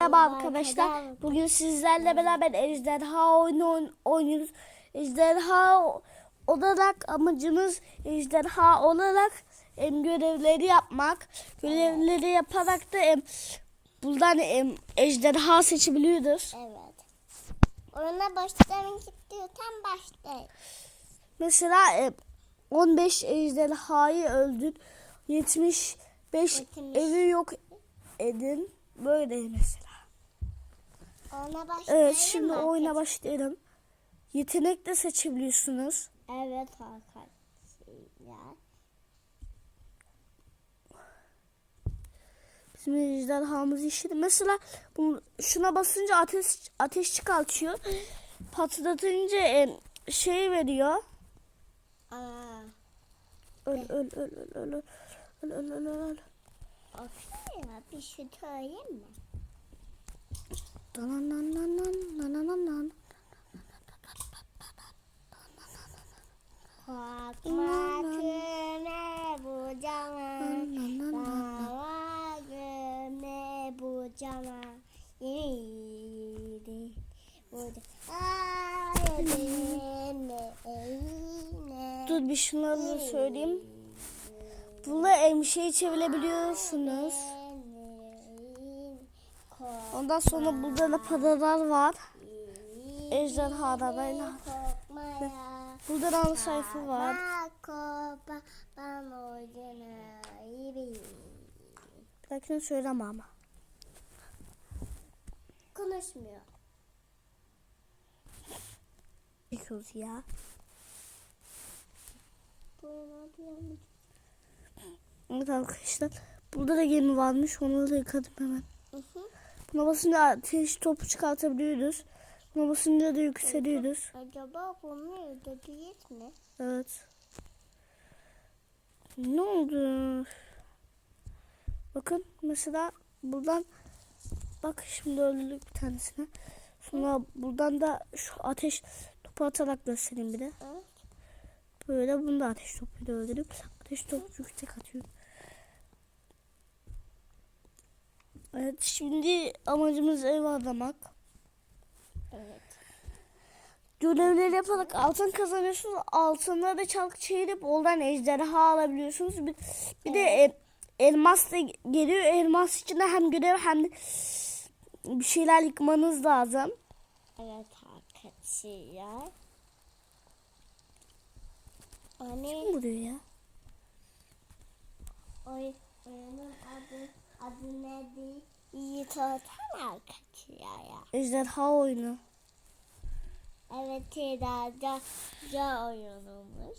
Merhaba arkadaşlar. Bugün sizlerle beraber ejderha oyunu oyn- oynuyoruz. Ejderha olarak amacımız ejderha olarak em, görevleri yapmak. Görevleri yaparak da em, buradan em, ejderha seçebiliyoruz. Evet. Oyuna başlamak istiyorsan başla. Mesela em, 15 ejderhayı öldür. 75 Yetmiş. evi yok edin. Böyle mesela. Oyuna başlayalım Evet şimdi mı? oyuna başlayalım. Yetenek de seçebiliyorsunuz. Evet arkadaşlar. Bizim ejderhamız işi. Mesela bu, şuna basınca ateş ateş çıkartıyor. Patlatınca e, şey veriyor. Aa, Öl öl öl öl öl öl öl öl öl öl. ya bir şey söyleyeyim mi? Lan lan lan lan lan lan lan lan. Fatma'tüne bu cama Davagüne bu cama Yedi bu cama Dur bir şunları da söyleyeyim. Bunu emşeye çevirebiliyorsunuz. Ondan sonra burada da paralar var. Ejderhalarıyla. Burada da sayfa var. Dakika söyleme ama. Konuşmuyor. Çekiyoruz ya. Evet arkadaşlar. Burada da gemi varmış. Onu da yıkadım hemen. Buna basınca ateş topu çıkartabiliyoruz. Buna basınca da yükseliyoruz. Acaba bunu ödeyebilir mi? Evet. Ne oldu? Bakın mesela buradan bak şimdi öldürdük bir tanesini. Sonra buradan da şu ateş topu atarak göstereyim bir de. Evet. Böyle bunu da ateş topuyla öldürüp ateş topu yüksek atıyor. Evet şimdi amacımız ev aramak. Evet. Görevleri yaparak altın kazanıyorsunuz. Altınları da çalık çevirip oradan ejderha alabiliyorsunuz. Bir, bir de e, elmas da geliyor. Elmas için de hem görev hem de bir şeyler yıkmanız lazım. Evet arkadaşlar. Hani Ne vuruyor ya? oy, oyunun adı, adı neydi? İyi tutan arkadaşlar ya. Ejderha oyunu. Evet Teda'da ca oyunumuş.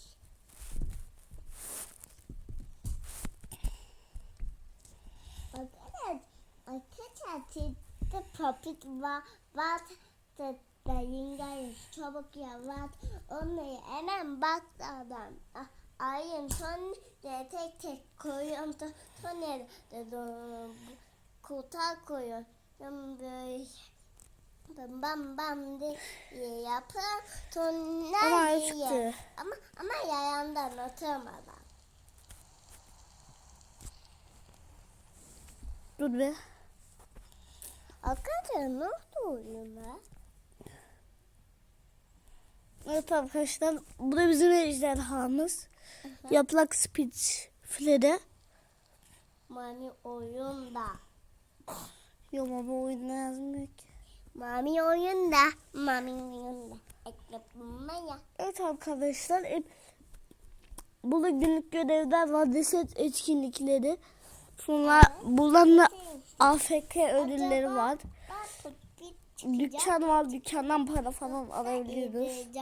Arkadaşlar, arkadaşlar Teda'da profit var, var da da yengayı çabuk ya var. Onu hemen bakmadan ah, ayın son de tek tek koyuyorum da kutar koyuyorum. Böyle bam bam bam diye Ama yiyor. çıktı. Ama ama yayandan atamadan. Dur be. Arkadaşlar ne oldu oyuna? Evet arkadaşlar. Bu da bizim ejderhamız. Yaprak speed flede. Mami oyunda. Yok ama oyunda yazmıyor ki. Mami oyunda. Mami oyunda. Eklepmaya. Evet arkadaşlar. e, Burada günlük görevler var. Deset etkinlikleri. Sonra buradan da AFK ödülleri var. Dükkan var. Dükkandan para falan alabiliyoruz.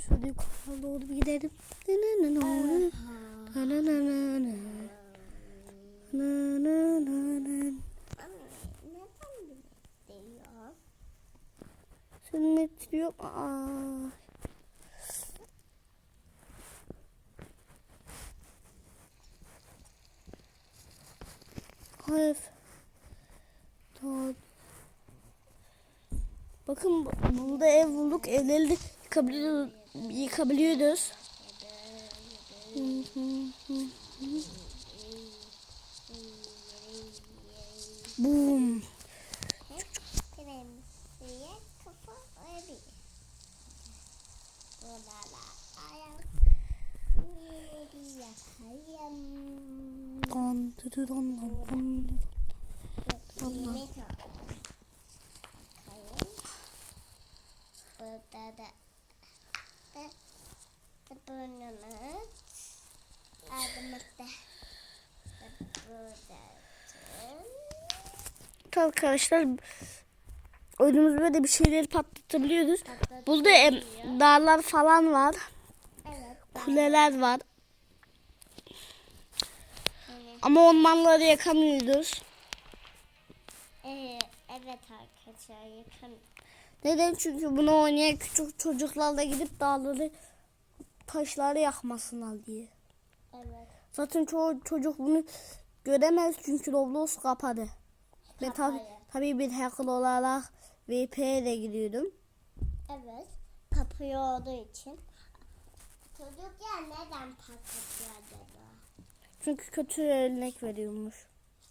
Şurada yukarı doğru bir gidelim. Sünnet yok. Aa. Hayır. Doğru. Bakın burada ev bulduk. Evleri de yıkabiliyoruz yıkabiliyoruz. Boom. Don, don, don, don. Burada da burnumuz. Ardımızda da burada. Arkadaşlar oyunumuz böyle bir şeyleri patlatabiliyoruz. Burada em, dağlar falan var. Evet. Kuleler var. Ama ormanları yakamıyoruz. ee, evet arkadaşlar yakın. Neden? Çünkü bunu oynayan küçük çocuklarla gidip dağları taşları yakmasınlar diye. Evet. Zaten çoğu çocuk bunu göremez çünkü Roblox kapadı. Ve tabi, Kapalı. tabii bir hacker olarak VP'ye de giriyordum. Evet. Kapıyor olduğu için. Çocuklar neden patlatıyor acaba? Çünkü kötü örnek veriyormuş.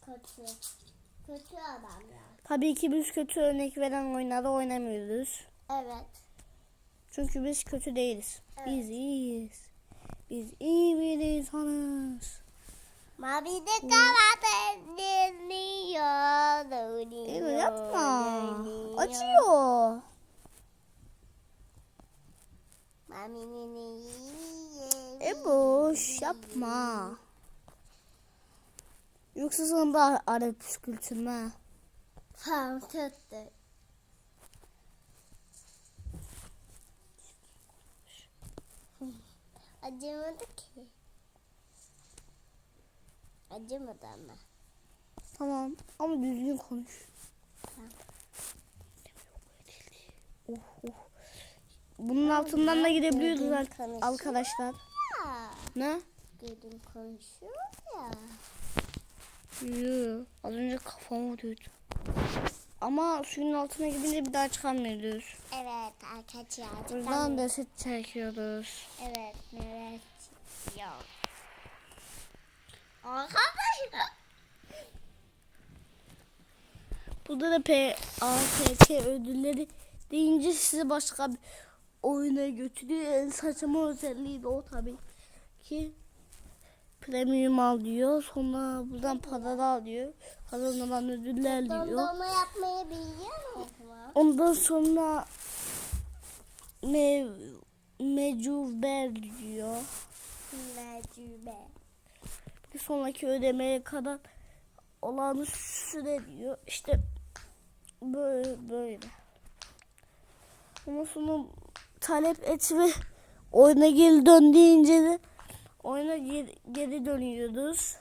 Kötü. Kötü adamlar. Tabii ki biz kötü örnek veren oyunları oynamıyoruz. Evet. Çünkü biz kötü değiliz. Evet. Biz iyiyiz. Biz iyi bir insanız. Mavi de kanat dinliyor. Ego yapma. Acıyor. Eboş yapma. Yoksa sana da ara püskürtme. Tamam tuttu. Acımadı ki. Acımadı ama. Tamam ama düzgün konuş. Tamam. Oh, oh. Bunun altından da gidebiliyoruz ar- arkadaşlar. Ya. Ne? Dedim konuşuyor ya. Yoo, az önce kafama vurdu. Ama suyun altına gidince bir daha çıkamıyoruz. Evet arkadaşlar. Buradan da set çekiyoruz. Evet evet. Yok. Arkadaşlar. Burada da P APK ödülleri deyince sizi başka bir oyuna götürüyor. En saçma özelliği de o tabii ki. Premium al diyor. Sonra buradan para da alıyor. Kazanılan ödüller diyor. Dondurma yapmayı biliyor musun? Ondan sonra me mecuber diyor. Mecube. Bir sonraki ödemeye kadar olan süre diyor. İşte böyle böyle. Ondan sonra talep et ve oyuna geri dön deyince de oyuna geri, geri dönüyoruz.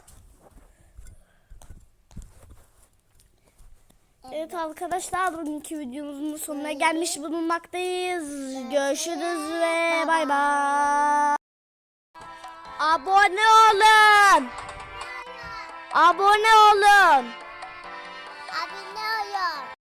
Evet arkadaşlar bugünkü videomuzun sonuna gelmiş bulunmaktayız. Görüşürüz ve bay bay. Abone olun. Abone olun.